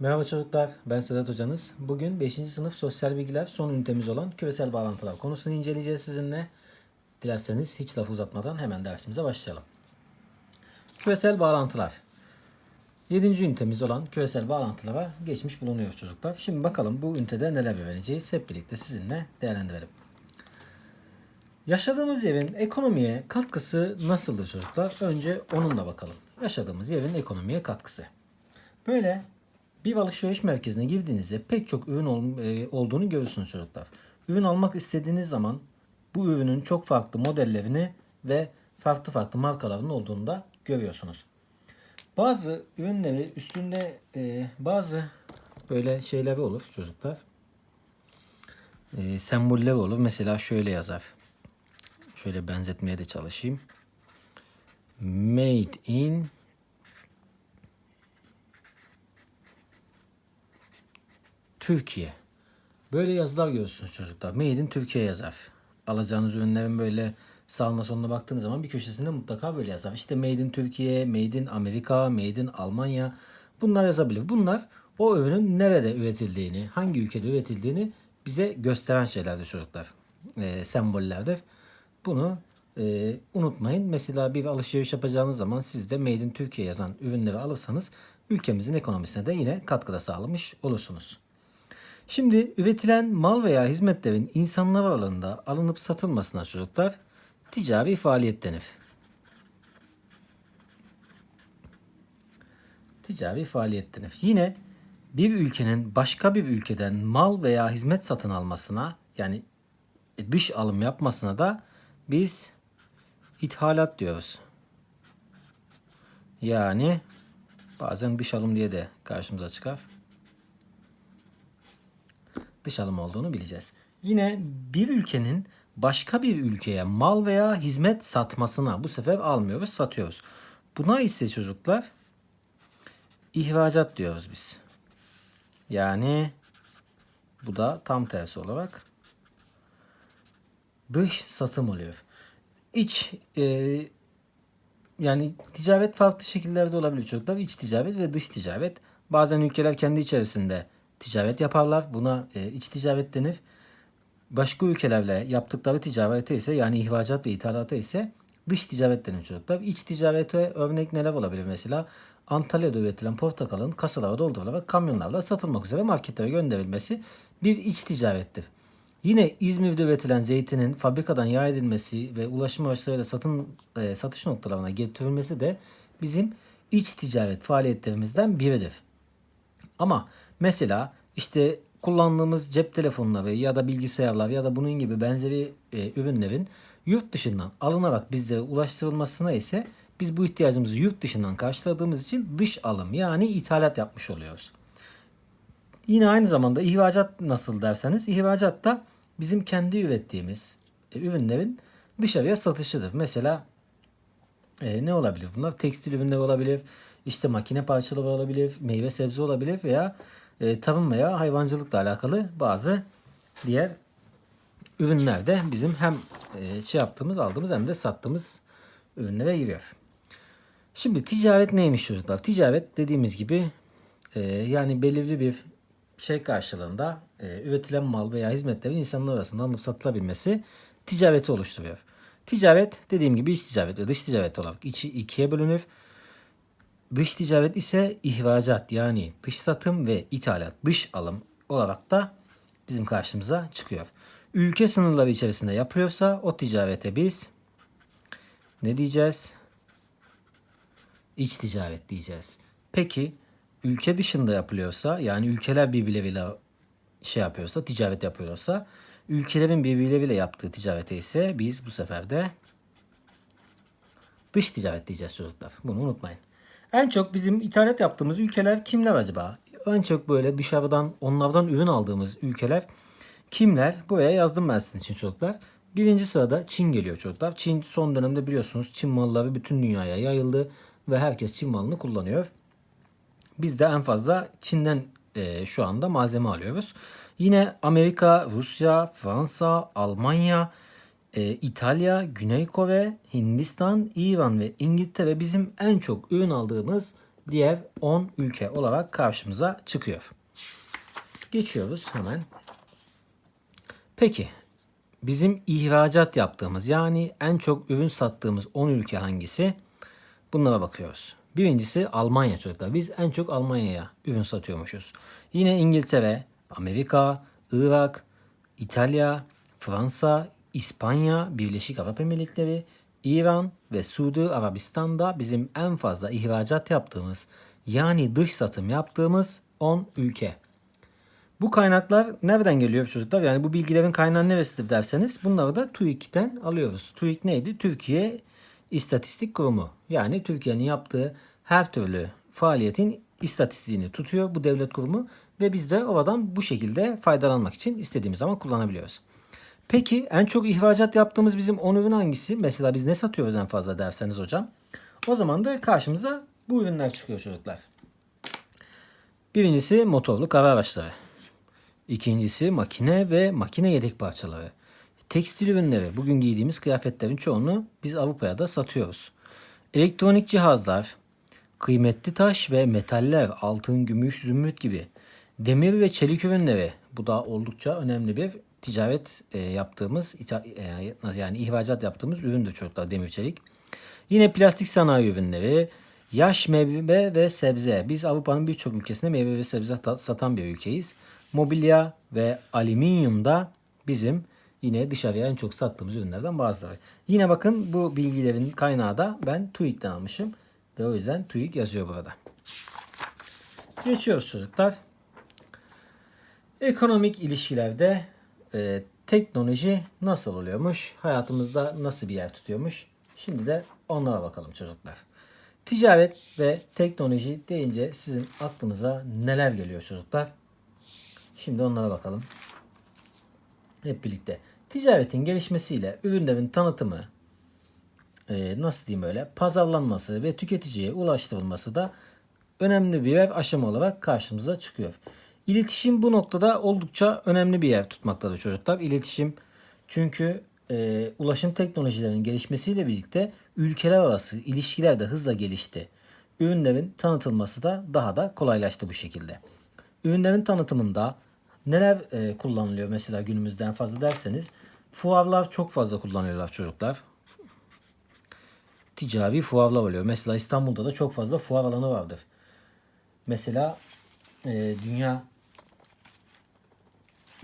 Merhaba çocuklar, ben Sedat Hocanız. Bugün 5. sınıf sosyal bilgiler son ünitemiz olan küresel bağlantılar konusunu inceleyeceğiz sizinle. Dilerseniz hiç lafı uzatmadan hemen dersimize başlayalım. Küresel bağlantılar. 7. ünitemiz olan küresel bağlantılara geçmiş bulunuyor çocuklar. Şimdi bakalım bu ünitede neler öğreneceğiz hep birlikte sizinle değerlendirelim. Yaşadığımız yerin ekonomiye katkısı nasıldır çocuklar? Önce onunla bakalım. Yaşadığımız yerin ekonomiye katkısı. Böyle bir alışveriş merkezine girdiğinizde pek çok ürün ol- e, olduğunu görürsünüz çocuklar. Ürün almak istediğiniz zaman bu ürünün çok farklı modellerini ve farklı farklı markalarının olduğunu da görüyorsunuz. Bazı ürünleri üstünde e, bazı böyle şeyleri olur çocuklar. E, semboller olur. Mesela şöyle yazar. Şöyle benzetmeye de çalışayım. Made in Türkiye. Böyle yazılar görürsünüz çocuklar. Made in Türkiye yazar. Alacağınız ürünlerin böyle sağına sonuna baktığınız zaman bir köşesinde mutlaka böyle yazar. İşte Made in Türkiye, Made in Amerika, Made in Almanya. Bunlar yazabilir. Bunlar o ürünün nerede üretildiğini, hangi ülkede üretildiğini bize gösteren şeylerdir çocuklar. E, sembollerdir. Bunu e, unutmayın. Mesela bir alışveriş yapacağınız zaman siz de Made in Türkiye yazan ürünleri alırsanız ülkemizin ekonomisine de yine katkıda sağlamış olursunuz. Şimdi üretilen mal veya hizmetlerin insanlar arasında alınıp satılmasına çocuklar ticari faaliyet denir. Ticari faaliyet denir. Yine bir ülkenin başka bir ülkeden mal veya hizmet satın almasına yani dış alım yapmasına da biz ithalat diyoruz. Yani bazen dış alım diye de karşımıza çıkar dış alım olduğunu bileceğiz. Yine bir ülkenin başka bir ülkeye mal veya hizmet satmasına bu sefer almıyoruz, satıyoruz. Buna ise çocuklar ihracat diyoruz biz. Yani bu da tam tersi olarak dış satım oluyor. İç e, yani ticaret farklı şekillerde olabilir çocuklar. İç ticaret ve dış ticaret. Bazen ülkeler kendi içerisinde ticaret yaparlar. Buna e, iç ticaret denir. Başka ülkelerle yaptıkları ticarete ise yani ihracat ve ithalata ise dış ticaret denir çocuklar. İç ticarete örnek neler olabilir mesela? Antalya'da üretilen portakalın kasalara doldurularak kamyonlarla satılmak üzere marketlere gönderilmesi bir iç ticarettir. Yine İzmir'de üretilen zeytinin fabrikadan yağ edilmesi ve ulaşım araçlarıyla satın e, satış noktalarına getirilmesi de bizim iç ticaret faaliyetlerimizden biridir. Ama mesela işte kullandığımız cep telefonları ya da bilgisayarlar ya da bunun gibi benzeri e, ürünlerin yurt dışından alınarak bizlere ulaştırılmasına ise biz bu ihtiyacımızı yurt dışından karşıladığımız için dış alım yani ithalat yapmış oluyoruz. Yine aynı zamanda ihracat nasıl derseniz ihracat da bizim kendi ürettiğimiz e, ürünlerin dışarıya satışıdır. Mesela e, ne olabilir bunlar? Tekstil ürünleri olabilir, işte makine parçaları olabilir, meyve sebze olabilir veya e, tarım veya hayvancılıkla alakalı bazı diğer ürünler de bizim hem e, şey yaptığımız, aldığımız hem de sattığımız ürünlere giriyor. Şimdi ticaret neymiş çocuklar? Ticaret dediğimiz gibi e, yani belirli bir şey karşılığında e, üretilen mal veya hizmetlerin insanlar arasında alınıp satılabilmesi ticareti oluşturuyor. Ticaret dediğim gibi iç ticaret ve dış ticaret olarak içi ikiye bölünür. Dış ticaret ise ihracat yani dış satım ve ithalat, dış alım olarak da bizim karşımıza çıkıyor. Ülke sınırları içerisinde yapılıyorsa o ticarete biz ne diyeceğiz? İç ticaret diyeceğiz. Peki ülke dışında yapılıyorsa yani ülkeler birbirleriyle şey yapıyorsa, ticaret yapıyorsa ülkelerin birbirleriyle yaptığı ticarete ise biz bu sefer de dış ticaret diyeceğiz çocuklar. Bunu unutmayın. En çok bizim ithalat yaptığımız ülkeler kimler acaba? En çok böyle dışarıdan onlardan ürün aldığımız ülkeler kimler? Buraya yazdım ben sizin için çocuklar. Birinci sırada Çin geliyor çocuklar. Çin son dönemde biliyorsunuz Çin malları bütün dünyaya yayıldı ve herkes Çin malını kullanıyor. Biz de en fazla Çin'den e, şu anda malzeme alıyoruz. Yine Amerika, Rusya, Fransa, Almanya, e, İtalya, Güney Kore, Hindistan, İran ve İngiltere bizim en çok ürün aldığımız diğer 10 ülke olarak karşımıza çıkıyor. Geçiyoruz hemen. Peki bizim ihracat yaptığımız yani en çok ürün sattığımız 10 ülke hangisi? Bunlara bakıyoruz. Birincisi Almanya çocuklar. Biz en çok Almanya'ya ürün satıyormuşuz. Yine İngiltere, Amerika, Irak, İtalya, Fransa, İspanya, Birleşik Arap Emirlikleri, İran ve Suudi Arabistan'da bizim en fazla ihracat yaptığımız yani dış satım yaptığımız 10 ülke. Bu kaynaklar nereden geliyor çocuklar? Yani bu bilgilerin kaynağı neresidir derseniz bunları da TÜİK'ten alıyoruz. TÜİK neydi? Türkiye İstatistik Kurumu. Yani Türkiye'nin yaptığı her türlü faaliyetin istatistiğini tutuyor bu devlet kurumu ve biz de oradan bu şekilde faydalanmak için istediğimiz zaman kullanabiliyoruz. Peki en çok ihracat yaptığımız bizim 10 ürün hangisi? Mesela biz ne satıyoruz en fazla derseniz hocam. O zaman da karşımıza bu ürünler çıkıyor çocuklar. Birincisi motorlu kara araçları. İkincisi makine ve makine yedek parçaları. Tekstil ürünleri, bugün giydiğimiz kıyafetlerin çoğunu biz Avrupa'ya da satıyoruz. Elektronik cihazlar, kıymetli taş ve metaller, altın, gümüş, zümrüt gibi. Demir ve çelik ürünleri, bu da oldukça önemli bir ticaret e, yaptığımız, e, yani ihracat yaptığımız üründür çocuklar demir çelik. Yine plastik sanayi ürünleri, yaş meyve ve sebze. Biz Avrupa'nın birçok ülkesinde meyve ve sebze ta- satan bir ülkeyiz. Mobilya ve alüminyum da bizim yine dışarıya en çok sattığımız ürünlerden bazıları. Yine bakın bu bilgilerin kaynağı da ben TÜİK'ten almışım. Ve o yüzden TÜİK yazıyor burada. Geçiyoruz çocuklar. Ekonomik ilişkilerde e, teknoloji nasıl oluyormuş? Hayatımızda nasıl bir yer tutuyormuş? Şimdi de onlara bakalım çocuklar. Ticaret ve teknoloji deyince sizin aklınıza neler geliyor çocuklar? Şimdi onlara bakalım. Hep birlikte. Ticaretin gelişmesiyle ürünlerin tanıtımı, e, nasıl diyeyim öyle, pazarlanması ve tüketiciye ulaştırılması da önemli bir aşama olarak karşımıza çıkıyor. İletişim bu noktada oldukça önemli bir yer tutmaktadır çocuklar. İletişim çünkü e, ulaşım teknolojilerinin gelişmesiyle birlikte ülkeler arası ilişkiler de hızla gelişti. Ürünlerin tanıtılması da daha da kolaylaştı bu şekilde. Ürünlerin tanıtımında neler e, kullanılıyor mesela günümüzde en fazla derseniz fuarlar çok fazla kullanıyorlar çocuklar. Ticari fuarlar oluyor. Mesela İstanbul'da da çok fazla fuar alanı vardır. Mesela e, dünya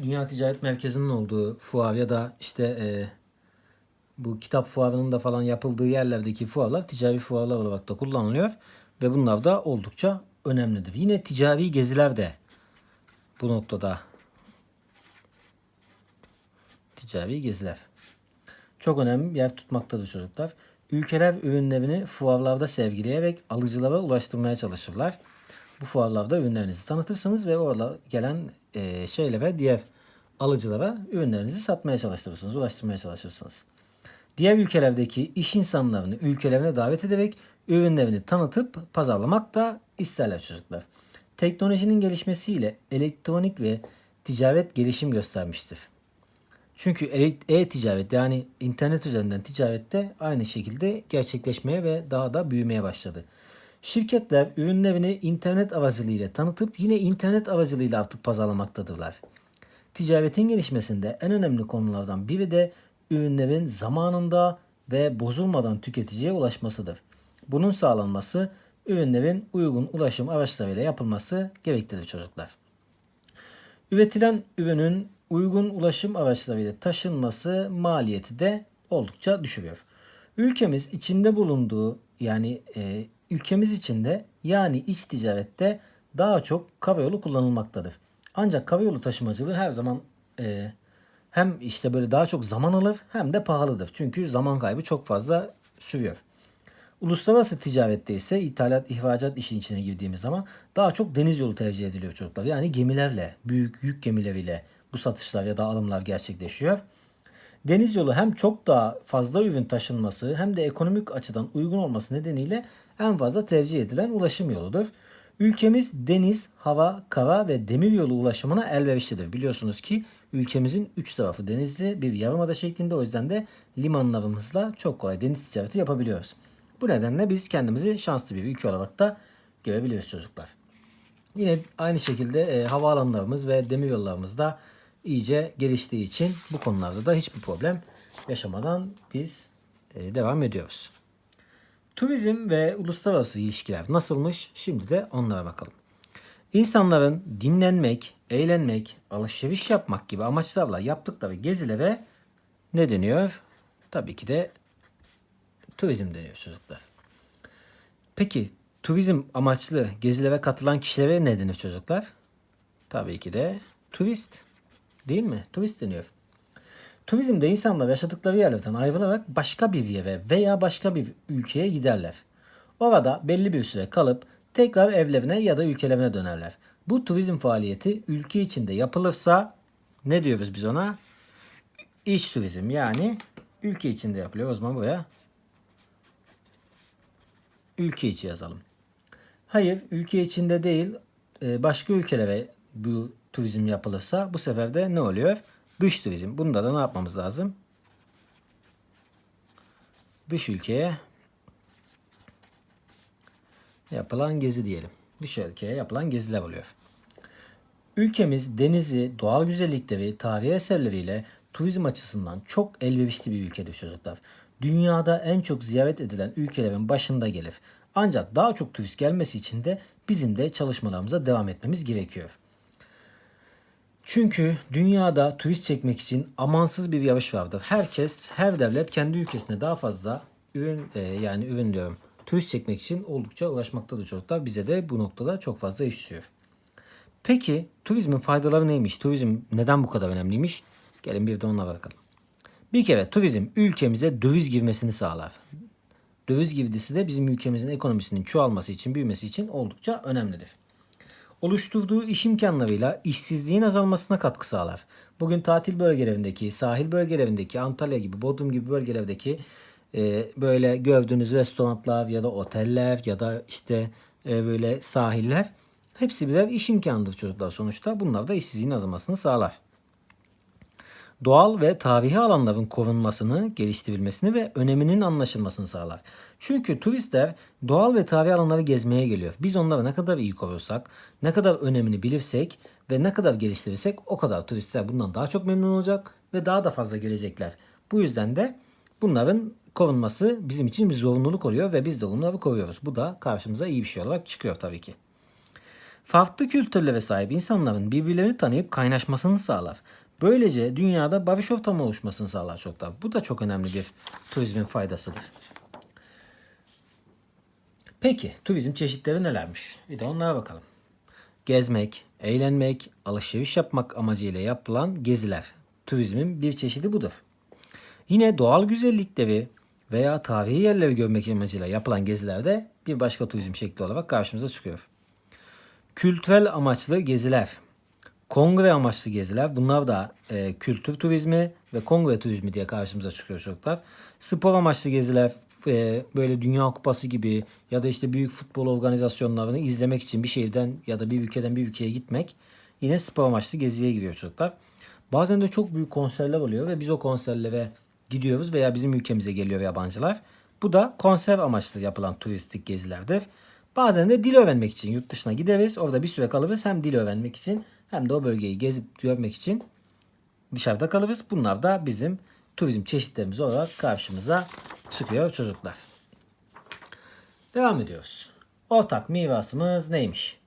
Dünya Ticaret Merkezi'nin olduğu fuar ya da işte e, bu kitap fuarının da falan yapıldığı yerlerdeki fuarlar ticari fuarlar olarak da kullanılıyor ve bunlar da oldukça önemlidir. Yine ticari geziler de bu noktada ticari geziler. Çok önemli bir yer tutmaktadır çocuklar. Ülkeler ürünlerini fuarlarda sergileyerek alıcılara ulaştırmaya çalışırlar. Bu fuarlarda ürünlerinizi tanıtırsınız ve orada gelen e, şeylere diğer alıcılara ürünlerinizi satmaya çalıştırırsınız, ulaştırmaya çalışırsınız. Diğer ülkelerdeki iş insanlarını ülkelerine davet ederek ürünlerini tanıtıp pazarlamak da isterler çocuklar. Teknolojinin gelişmesiyle elektronik ve ticaret gelişim göstermiştir. Çünkü e-ticaret yani internet üzerinden ticarette aynı şekilde gerçekleşmeye ve daha da büyümeye başladı. Şirketler ürünlerini internet aracılığıyla tanıtıp yine internet aracılığıyla artık pazarlamaktadırlar. Ticaretin gelişmesinde en önemli konulardan biri de ürünlerin zamanında ve bozulmadan tüketiciye ulaşmasıdır. Bunun sağlanması ürünlerin uygun ulaşım araçlarıyla yapılması gereklidir çocuklar. Üretilen ürünün uygun ulaşım araçlarıyla taşınması maliyeti de oldukça düşürüyor. Ülkemiz içinde bulunduğu yani e, ülkemiz içinde yani iç ticarette daha çok karayolu kullanılmaktadır. Ancak karayolu taşımacılığı her zaman e, hem işte böyle daha çok zaman alır hem de pahalıdır. Çünkü zaman kaybı çok fazla sürüyor. Uluslararası ticarette ise ithalat, ihracat işin içine girdiğimiz zaman daha çok deniz yolu tercih ediliyor çocuklar. Yani gemilerle, büyük yük gemileriyle bu satışlar ya da alımlar gerçekleşiyor. Deniz yolu hem çok daha fazla ürün taşınması hem de ekonomik açıdan uygun olması nedeniyle en fazla tercih edilen ulaşım yoludur. Ülkemiz deniz, hava, kara ve demir yolu ulaşımına elverişlidir. Biliyorsunuz ki ülkemizin üç tarafı denizli bir yarımada şeklinde o yüzden de limanlarımızla çok kolay deniz ticareti yapabiliyoruz. Bu nedenle biz kendimizi şanslı bir ülke olarak da görebiliyoruz çocuklar. Yine aynı şekilde e, havaalanlarımız ve demiryollarımız da iyice geliştiği için bu konularda da hiçbir problem yaşamadan biz e, devam ediyoruz. Turizm ve uluslararası ilişkiler nasılmış? Şimdi de onlara bakalım. İnsanların dinlenmek, eğlenmek, alışveriş yapmak gibi amaçlarla yaptıkları gezilere ne deniyor? Tabii ki de turizm deniyor çocuklar. Peki turizm amaçlı gezilere katılan kişilere ne denir çocuklar? Tabii ki de turist. Değil mi? Turist deniyor. Turizmde insanlar yaşadıkları yerlerden ayrılarak başka bir yere veya başka bir ülkeye giderler. Orada belli bir süre kalıp tekrar evlerine ya da ülkelerine dönerler. Bu turizm faaliyeti ülke içinde yapılırsa ne diyoruz biz ona? İç turizm yani ülke içinde yapılıyor. O zaman buraya ülke içi yazalım. Hayır, ülke içinde değil, e, başka ülkelere bu turizm yapılırsa bu sefer de ne oluyor? Dış turizm. Bunda da ne yapmamız lazım? Dış ülkeye yapılan gezi diyelim. Dış ülkeye yapılan geziler oluyor. Ülkemiz denizi, doğal güzellikleri, tarihi eserleriyle turizm açısından çok elverişli bir ülkedir çocuklar. Dünyada en çok ziyaret edilen ülkelerin başında gelir. Ancak daha çok turist gelmesi için de bizim de çalışmalarımıza devam etmemiz gerekiyor. Çünkü dünyada turist çekmek için amansız bir yarış vardır. Herkes, her devlet kendi ülkesine daha fazla ürün e, yani ürün diyorum turist çekmek için oldukça uğraşmaktadır çocuklar. Bize de bu noktada çok fazla iş düşüyor. Peki turizmin faydaları neymiş? Turizm neden bu kadar önemliymiş? Gelin bir de ona bakalım. Bir kere turizm ülkemize döviz girmesini sağlar. Döviz girdisi de bizim ülkemizin ekonomisinin çoğalması için, büyümesi için oldukça önemlidir. Oluşturduğu iş imkanlarıyla işsizliğin azalmasına katkı sağlar. Bugün tatil bölgelerindeki, sahil bölgelerindeki, Antalya gibi, Bodrum gibi bölgelerdeki e, böyle gördüğünüz restoranlar ya da oteller ya da işte e, böyle sahiller hepsi birer iş imkanıdır çocuklar sonuçta. Bunlar da işsizliğin azalmasını sağlar doğal ve tarihi alanların korunmasını, geliştirilmesini ve öneminin anlaşılmasını sağlar. Çünkü turistler doğal ve tarihi alanları gezmeye geliyor. Biz onları ne kadar iyi korursak, ne kadar önemini bilirsek ve ne kadar geliştirirsek o kadar turistler bundan daha çok memnun olacak ve daha da fazla gelecekler. Bu yüzden de bunların korunması bizim için bir zorunluluk oluyor ve biz de bunları koruyoruz. Bu da karşımıza iyi bir şey olarak çıkıyor tabii ki. Farklı kültürlere sahip insanların birbirlerini tanıyıp kaynaşmasını sağlar. Böylece dünyada barış ortamı oluşmasını sağlar çoklar. Bu da çok önemli bir turizmin faydasıdır. Peki turizm çeşitleri nelermiş? Bir de onlara bakalım. Gezmek, eğlenmek, alışveriş yapmak amacıyla yapılan geziler. Turizmin bir çeşidi budur. Yine doğal güzellikleri veya tarihi yerleri görmek amacıyla yapılan gezilerde bir başka turizm şekli olarak karşımıza çıkıyor. Kültürel amaçlı geziler kongre amaçlı geziler. Bunlar da e, kültür turizmi ve kongre turizmi diye karşımıza çıkıyor çocuklar. Spor amaçlı geziler e, böyle Dünya Kupası gibi ya da işte büyük futbol organizasyonlarını izlemek için bir şehirden ya da bir ülkeden bir ülkeye gitmek yine spor amaçlı geziye giriyor çocuklar. Bazen de çok büyük konserler oluyor ve biz o konserlere gidiyoruz veya bizim ülkemize geliyor yabancılar. Bu da konser amaçlı yapılan turistik gezilerdir. Bazen de dil öğrenmek için yurt dışına gideriz. Orada bir süre kalırız. Hem dil öğrenmek için hem de o bölgeyi gezip görmek için dışarıda kalırız. Bunlar da bizim turizm çeşitlerimiz olarak karşımıza çıkıyor çocuklar. Devam ediyoruz. Ortak mirasımız neymiş?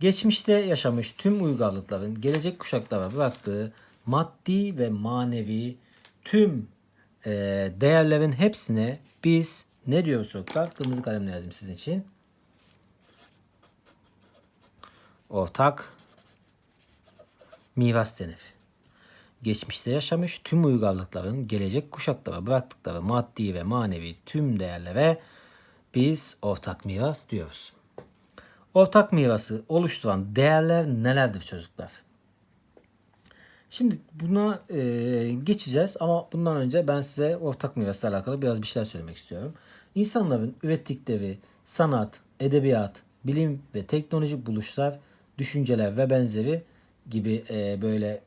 Geçmişte yaşamış tüm uygarlıkların gelecek kuşaklara bıraktığı maddi ve manevi tüm e, değerlerin hepsine biz ne diyoruz çocuklar? Kırmızı kalemle yazayım sizin için. Ortak miras denir. Geçmişte yaşamış tüm uygarlıkların gelecek kuşaklara bıraktıkları maddi ve manevi tüm değerlere biz ortak miras diyoruz. Ortak mirası oluşturan değerler nelerdir çocuklar? Şimdi buna e, geçeceğiz ama bundan önce ben size ortak mirasla alakalı biraz bir şeyler söylemek istiyorum. İnsanların ürettikleri sanat, edebiyat, bilim ve teknoloji buluşlar, düşünceler ve benzeri gibi e, böyle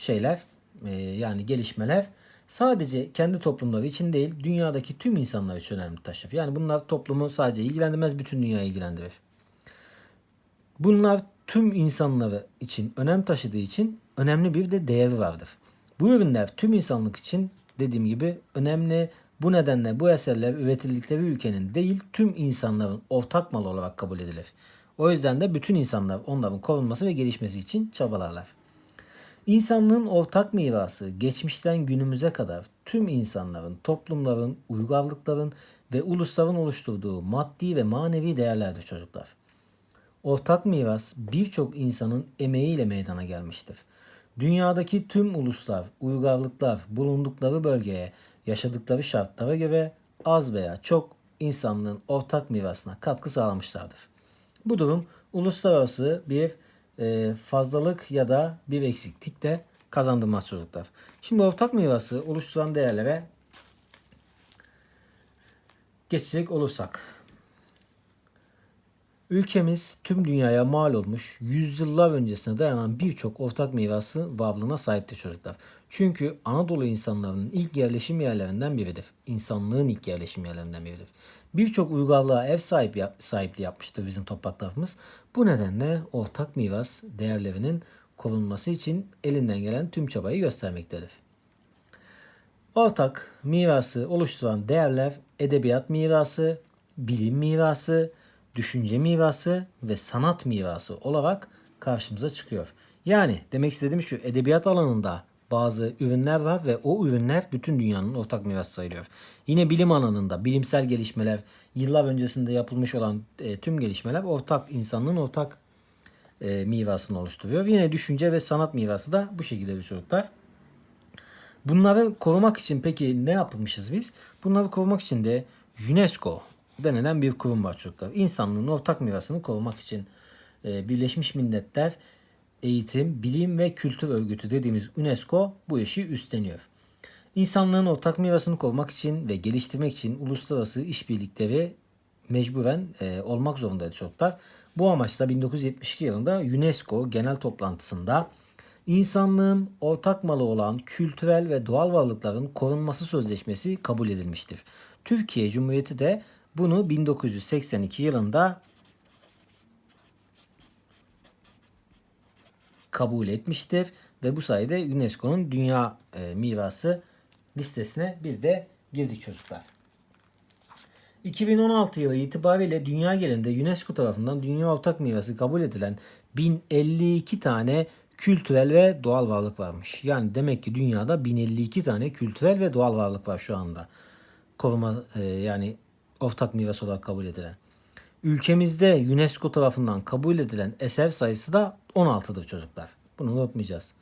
şeyler e, yani gelişmeler sadece kendi toplumları için değil dünyadaki tüm insanlar için önemli taşır. Yani bunlar toplumu sadece ilgilendirmez bütün dünyayı ilgilendirir. Bunlar tüm insanları için önem taşıdığı için önemli bir de değeri vardır. Bu ürünler tüm insanlık için dediğim gibi önemli. Bu nedenle bu eserler üretildikleri ülkenin değil tüm insanların ortak malı olarak kabul edilir. O yüzden de bütün insanlar onların korunması ve gelişmesi için çabalarlar. İnsanlığın ortak mirası geçmişten günümüze kadar tüm insanların, toplumların, uygarlıkların ve ulusların oluşturduğu maddi ve manevi değerlerdir çocuklar. Ortak miras birçok insanın emeğiyle meydana gelmiştir. Dünyadaki tüm uluslar, uygarlıklar bulundukları bölgeye, yaşadıkları şartlara göre az veya çok insanlığın ortak mirasına katkı sağlamışlardır. Bu durum uluslararası bir e, fazlalık ya da bir eksiklik de kazandırmaz çocuklar. Şimdi ortak mirası oluşturan değerlere geçecek olursak. Ülkemiz tüm dünyaya mal olmuş, yüzyıllar öncesine dayanan birçok ortak mirası varlığına sahiptir çocuklar. Çünkü Anadolu insanlarının ilk yerleşim yerlerinden biridir. İnsanlığın ilk yerleşim yerlerinden biridir. Birçok uygarlığa ev sahibi yap, sahipliği yapmıştır bizim topraklarımız. Bu nedenle ortak miras değerlerinin korunması için elinden gelen tüm çabayı göstermektedir. Ortak mirası oluşturan değerler edebiyat mirası, bilim mirası, düşünce mirası ve sanat mirası olarak karşımıza çıkıyor. Yani demek istediğim şu edebiyat alanında bazı ürünler var ve o ürünler bütün dünyanın ortak mirası sayılıyor. Yine bilim alanında bilimsel gelişmeler, yıllar öncesinde yapılmış olan e, tüm gelişmeler ortak insanlığın ortak e, mirasını oluşturuyor. Yine düşünce ve sanat mirası da bu şekilde bir çocuklar. Bunları korumak için peki ne yapmışız biz? Bunları korumak için de UNESCO denilen bir kurum var çocuklar. İnsanlığın ortak mirasını korumak için e, Birleşmiş Milletler Eğitim, Bilim ve Kültür Örgütü dediğimiz UNESCO bu işi üstleniyor. İnsanlığın ortak mirasını korumak için ve geliştirmek için uluslararası işbirlikleri mecburen e, olmak zorundaydı çocuklar. Bu amaçla 1972 yılında UNESCO genel toplantısında insanlığın ortak malı olan kültürel ve doğal varlıkların korunması sözleşmesi kabul edilmiştir. Türkiye Cumhuriyeti de bunu 1982 yılında kabul etmiştir ve bu sayede UNESCO'nun dünya e, mirası listesine biz de girdik çocuklar. 2016 yılı itibariyle dünya genelinde UNESCO tarafından dünya ortak mirası kabul edilen 1052 tane kültürel ve doğal varlık varmış. Yani demek ki dünyada 1052 tane kültürel ve doğal varlık var şu anda. Koruma e, yani ortak miras olarak kabul edilen. Ülkemizde UNESCO tarafından kabul edilen eser sayısı da 16'dır çocuklar. Bunu unutmayacağız.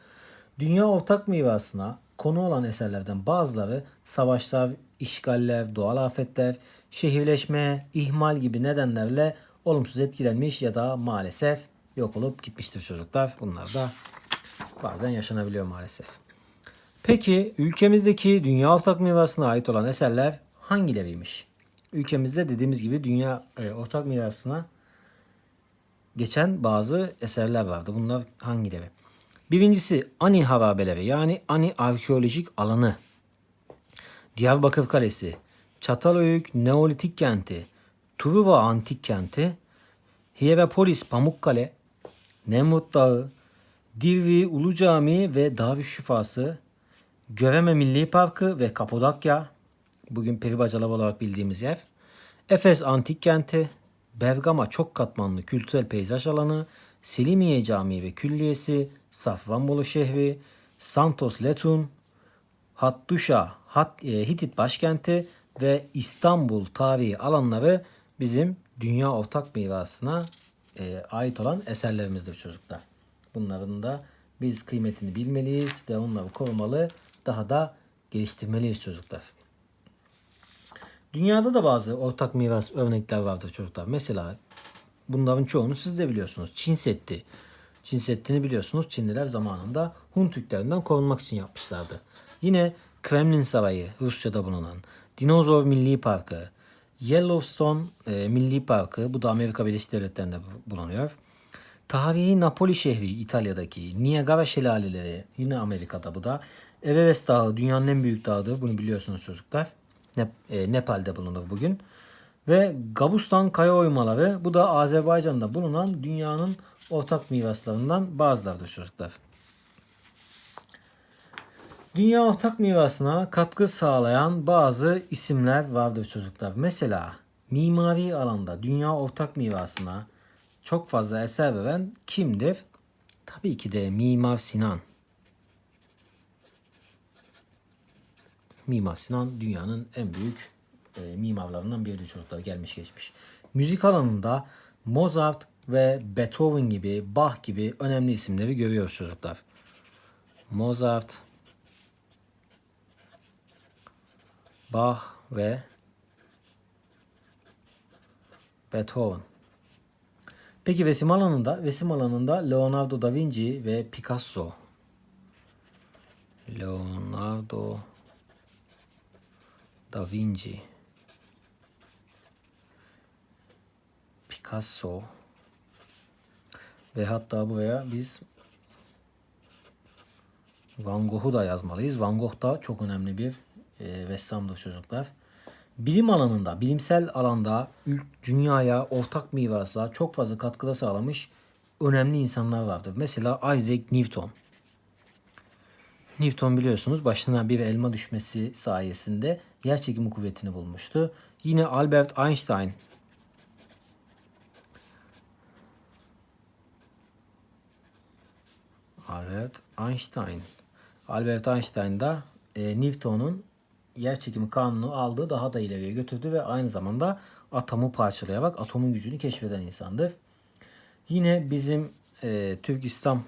Dünya ortak mirasına konu olan eserlerden bazıları savaşlar, işgaller, doğal afetler, şehirleşme, ihmal gibi nedenlerle olumsuz etkilenmiş ya da maalesef yok olup gitmiştir çocuklar. Bunlar da bazen yaşanabiliyor maalesef. Peki ülkemizdeki dünya ortak mirasına ait olan eserler hangileriymiş? Ülkemizde dediğimiz gibi dünya e, ortak mirasına geçen bazı eserler vardı. Bunlar hangileri? Birincisi Ani harabeleri yani Ani arkeolojik alanı. Diyarbakır Kalesi, Çatalhöyük Neolitik kenti, Truva Antik kenti, Hierapolis Pamukkale, Nemrut Dağı, Divri Ulu Camii ve Darüşşifası, Göreme Milli Parkı ve Kapadokya, bugün Peribacalar olarak bildiğimiz yer, Efes Antik Kenti, Bergama çok katmanlı kültürel peyzaj alanı, Selimiye Camii ve Külliyesi, Safranbolu şehri, Santos Letun, Hattuşa, Hat, e, Hitit başkenti ve İstanbul tarihi alanları bizim dünya ortak mirasına e, ait olan eserlerimizdir çocuklar. Bunların da biz kıymetini bilmeliyiz ve onları korumalı, daha da geliştirmeliyiz çocuklar. Dünyada da bazı ortak miras örnekler vardır çocuklar. Mesela bunların çoğunu siz de biliyorsunuz. Çin Seddi. Çin Seddi'ni biliyorsunuz. Çinliler zamanında Hun Türklerinden korunmak için yapmışlardı. Yine Kremlin Sarayı Rusya'da bulunan, Dinozor Milli Parkı, Yellowstone e, Milli Parkı bu da Amerika Birleşik Devletleri'nde bulunuyor. Tarihi Napoli şehri İtalya'daki Niagara şelaleleri yine Amerika'da bu da. Everest Dağı dünyanın en büyük dağıdır bunu biliyorsunuz çocuklar. E, Nepal'de bulunur bugün. Ve Gabustan kaya oymaları bu da Azerbaycan'da bulunan dünyanın ortak miraslarından bazılarıdır çocuklar. Dünya ortak mirasına katkı sağlayan bazı isimler vardır çocuklar. Mesela mimari alanda dünya ortak mirasına çok fazla eser veren kimdir? Tabii ki de Mimar Sinan. Mimar Sinan dünyanın en büyük e, mimarlarından biridir çocuklar gelmiş geçmiş. Müzik alanında Mozart ve Beethoven gibi, Bach gibi önemli isimleri görüyoruz çocuklar. Mozart, Bach ve Beethoven. Peki resim alanında? Resim alanında Leonardo da Vinci ve Picasso. Leonardo da Vinci. Picasso. Ve hatta buraya biz Van Gogh'u da yazmalıyız. Van Gogh da çok önemli bir e, ressamdır çocuklar. Bilim alanında, bilimsel alanda dünyaya ortak mirasa çok fazla katkıda sağlamış önemli insanlar vardır. Mesela Isaac Newton. Newton biliyorsunuz başına bir elma düşmesi sayesinde yer çekimi kuvvetini bulmuştu. Yine Albert Einstein Albert Einstein. Albert Einstein da e, Newton'un yer çekimi kanunu aldı, daha da ileriye götürdü ve aynı zamanda atomu parçalayarak atomun gücünü keşfeden insandır. Yine bizim e, Türk İslam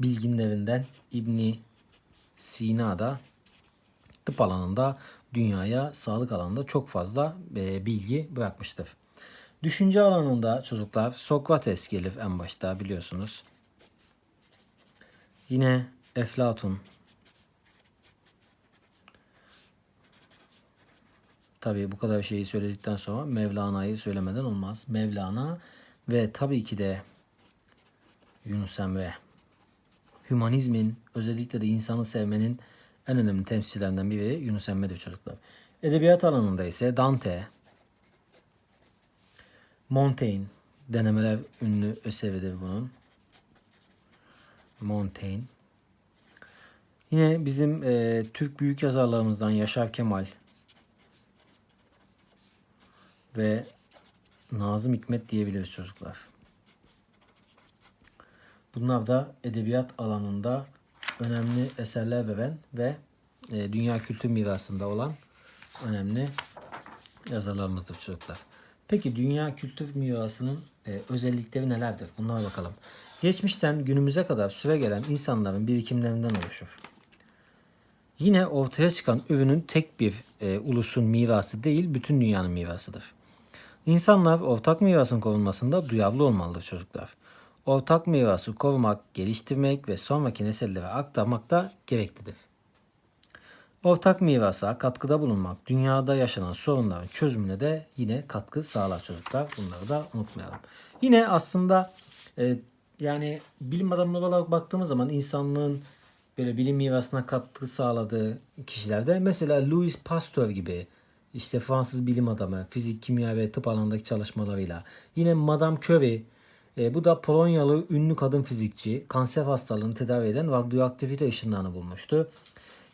bilginlerinden İbni Sina da tıp alanında dünyaya sağlık alanında çok fazla e, bilgi bırakmıştır. Düşünce alanında çocuklar Sokrates gelir en başta biliyorsunuz. Yine Eflatun. Tabii bu kadar şeyi söyledikten sonra Mevlana'yı söylemeden olmaz. Mevlana ve tabii ki de Yunus Emre. Hümanizmin özellikle de insanı sevmenin en önemli temsilcilerinden biri Yunus Emre'dir çocuklar. Edebiyat alanında ise Dante, Montaigne, denemeler ünlü eseridir bunun. Montaigne. Yine bizim e, Türk büyük yazarlarımızdan Yaşar Kemal ve Nazım Hikmet diyebiliriz çocuklar. Bunlar da edebiyat alanında önemli eserler veren ve e, dünya kültür mirasında olan önemli yazarlarımızdır çocuklar. Peki dünya kültür mirasının e, özellikleri nelerdir? Bunlara bakalım. Geçmişten günümüze kadar süre gelen insanların birikimlerinden oluşur. Yine ortaya çıkan ürünün tek bir e, ulusun mirası değil, bütün dünyanın mirasıdır. İnsanlar ortak mirasın korunmasında duyarlı olmalıdır çocuklar. Ortak mirası korumak, geliştirmek ve sonraki nesillere aktarmak da gereklidir. Ortak mirasa katkıda bulunmak dünyada yaşanan sorunların çözümüne de yine katkı sağlar çocuklar. Bunları da unutmayalım. Yine aslında e, yani bilim adamları olarak baktığımız zaman insanlığın böyle bilim mirasına katkı sağladığı kişilerde mesela Louis Pasteur gibi işte Fransız bilim adamı fizik, kimya ve tıp alanındaki çalışmalarıyla yine Madame Curie e, bu da Polonyalı ünlü kadın fizikçi kanser hastalığını tedavi eden radyoaktivite ışınlarını bulmuştu.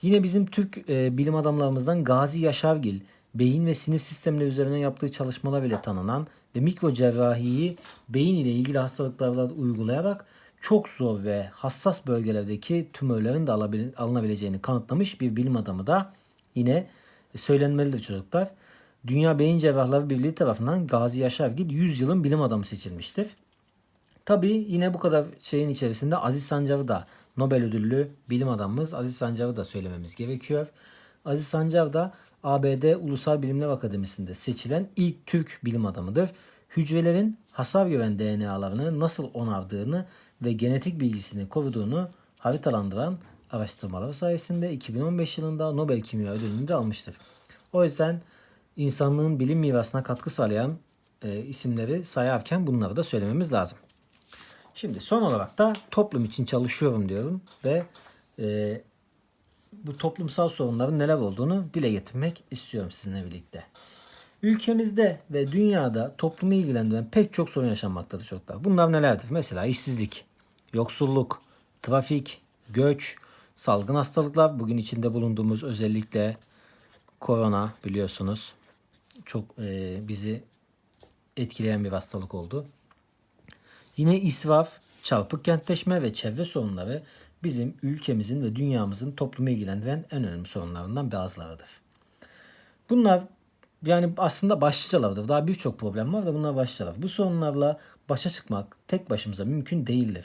Yine bizim Türk e, bilim adamlarımızdan Gazi Yaşargil, beyin ve sinir sistemleri üzerine yaptığı çalışmalar ile tanınan ve mikro cerrahiyi beyin ile ilgili hastalıklarda uygulayarak çok zor ve hassas bölgelerdeki tümörlerin de alınabileceğini kanıtlamış bir bilim adamı da yine söylenmelidir çocuklar. Dünya Beyin Cerrahları Birliği tarafından Gazi Yaşargil 100 yılın bilim adamı seçilmiştir. Tabii yine bu kadar şeyin içerisinde Aziz Sancar'ı da Nobel ödüllü bilim adamımız Aziz Sancar'ı da söylememiz gerekiyor. Aziz Sancar da ABD Ulusal Bilimler Akademisi'nde seçilen ilk Türk bilim adamıdır. Hücrelerin hasar gören DNA'larını nasıl onardığını ve genetik bilgisini koruduğunu haritalandıran araştırmaları sayesinde 2015 yılında Nobel Kimya Ödülünü de almıştır. O yüzden insanlığın bilim mirasına katkı sağlayan e, isimleri sayarken bunları da söylememiz lazım. Şimdi son olarak da toplum için çalışıyorum diyorum ve e, bu toplumsal sorunların neler olduğunu dile getirmek istiyorum sizinle birlikte. Ülkemizde ve dünyada toplumu ilgilendiren pek çok sorun yaşanmaktadır çocuklar. Bunlar nelerdir? Mesela işsizlik, yoksulluk, trafik, göç, salgın hastalıklar. Bugün içinde bulunduğumuz özellikle korona biliyorsunuz çok e, bizi etkileyen bir hastalık oldu. Yine israf, çarpık kentleşme ve çevre sorunları bizim ülkemizin ve dünyamızın toplumu ilgilendiren en önemli sorunlarından bazılarıdır. Bunlar yani aslında başlıcalardır. Daha birçok problem var da bunlar başlıcalar. Bu sorunlarla başa çıkmak tek başımıza mümkün değildir.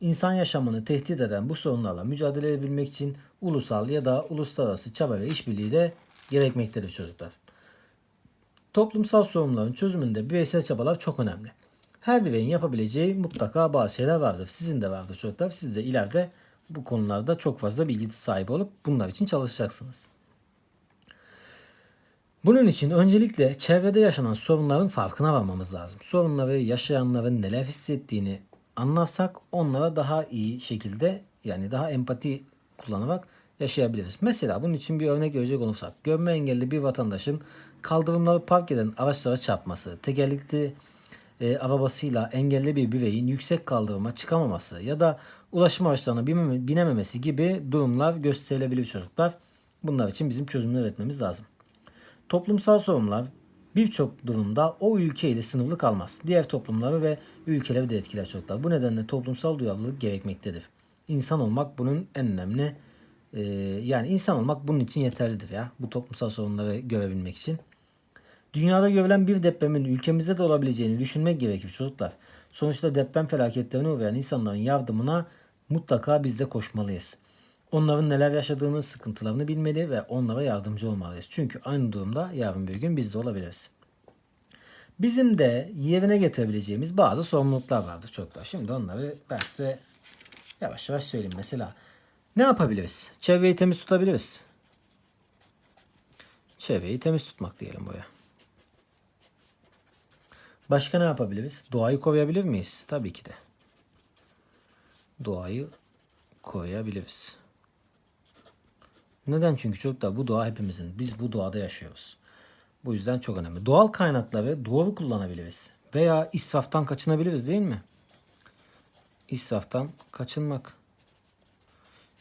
İnsan yaşamını tehdit eden bu sorunlarla mücadele edebilmek için ulusal ya da uluslararası çaba ve işbirliği de gerekmektedir çocuklar. Toplumsal sorunların çözümünde bireysel çabalar çok önemli. Her bireyin yapabileceği mutlaka bazı şeyler vardır. Sizin de vardır çocuklar. Siz de ileride bu konularda çok fazla bilgi sahibi olup bunlar için çalışacaksınız. Bunun için öncelikle çevrede yaşanan sorunların farkına varmamız lazım. Sorunları yaşayanların neler hissettiğini anlarsak onlara daha iyi şekilde yani daha empati kullanarak yaşayabiliriz. Mesela bunun için bir örnek verecek olursak görme engelli bir vatandaşın kaldırımları park eden araçlara çarpması, tekerlekli e, arabasıyla engelli bir bireyin yüksek kaldırıma çıkamaması ya da ulaşım araçlarına bineme- binememesi gibi durumlar gösterilebilir çocuklar. Bunlar için bizim çözümler üretmemiz lazım. Toplumsal sorunlar birçok durumda o ülkeyle sınırlı kalmaz. Diğer toplumları ve ülkeleri de etkiler çocuklar. Bu nedenle toplumsal duyarlılık gerekmektedir. İnsan olmak bunun en önemli e, yani insan olmak bunun için yeterlidir ya. Bu toplumsal sorunları görebilmek için. Dünyada görülen bir depremin ülkemizde de olabileceğini düşünmek gerekir çocuklar. Sonuçta deprem felaketlerine uğrayan insanların yardımına mutlaka biz de koşmalıyız. Onların neler yaşadığını, sıkıntılarını bilmeli ve onlara yardımcı olmalıyız. Çünkü aynı durumda yarın bir gün biz de olabiliriz. Bizim de yerine getirebileceğimiz bazı sorumluluklar vardır çocuklar. Şimdi onları ben size yavaş yavaş söyleyeyim. Mesela ne yapabiliriz? Çevreyi temiz tutabiliriz. Çevreyi temiz tutmak diyelim buraya. Başka ne yapabiliriz? Doğayı koruyabilir miyiz? Tabii ki de. Doğayı koruyabiliriz. Neden? Çünkü çocuklar bu doğa hepimizin. Biz bu doğada yaşıyoruz. Bu yüzden çok önemli. Doğal kaynakları doğru kullanabiliriz. Veya israftan kaçınabiliriz değil mi? İsraftan kaçınmak.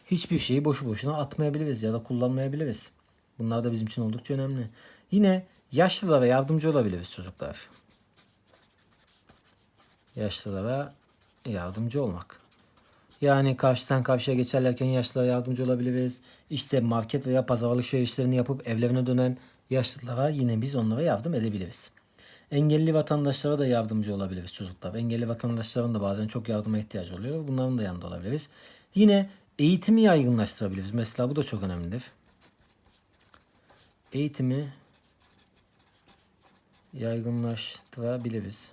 Hiçbir şeyi boşu boşuna atmayabiliriz ya da kullanmayabiliriz. Bunlar da bizim için oldukça önemli. Yine yaşlılara yardımcı olabiliriz çocuklar. Yaşlılara yardımcı olmak. Yani karşıdan karşıya geçerlerken yaşlılara yardımcı olabiliriz. İşte market veya pazar alışverişlerini yapıp evlerine dönen yaşlılara yine biz onlara yardım edebiliriz. Engelli vatandaşlara da yardımcı olabiliriz çocuklar. Engelli vatandaşların da bazen çok yardıma ihtiyacı oluyor. Bunların da yanında olabiliriz. Yine eğitimi yaygınlaştırabiliriz. Mesela bu da çok önemlidir. Eğitimi yaygınlaştırabiliriz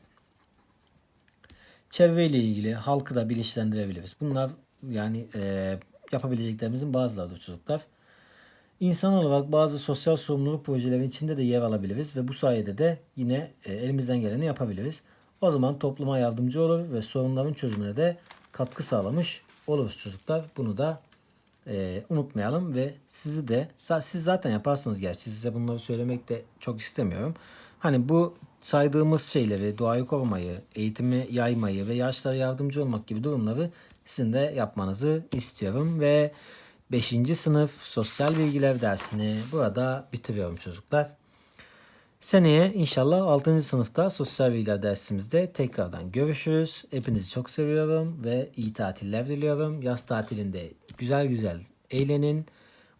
çevreyle ilgili halkı da bilinçlendirebiliriz. Bunlar yani e, yapabileceklerimizin bazılarıdır çocuklar. İnsan olarak bazı sosyal sorumluluk projelerinin içinde de yer alabiliriz ve bu sayede de yine e, elimizden geleni yapabiliriz. O zaman topluma yardımcı olur ve sorunların çözümüne de katkı sağlamış oluruz çocuklar. Bunu da e, unutmayalım ve sizi de siz zaten yaparsınız gerçi size bunları söylemek de çok istemiyorum. Hani bu saydığımız şeyleri, doğayı korumayı, eğitimi yaymayı ve yaşlara yardımcı olmak gibi durumları sizin de yapmanızı istiyorum ve 5. sınıf sosyal bilgiler dersini burada bitiriyorum çocuklar. Seneye inşallah 6. sınıfta sosyal bilgiler dersimizde tekrardan görüşürüz. Hepinizi çok seviyorum ve iyi tatiller diliyorum. Yaz tatilinde güzel güzel eğlenin,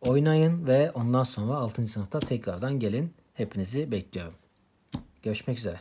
oynayın ve ondan sonra 6. sınıfta tekrardan gelin. Hepinizi bekliyorum. Görüşmek üzere.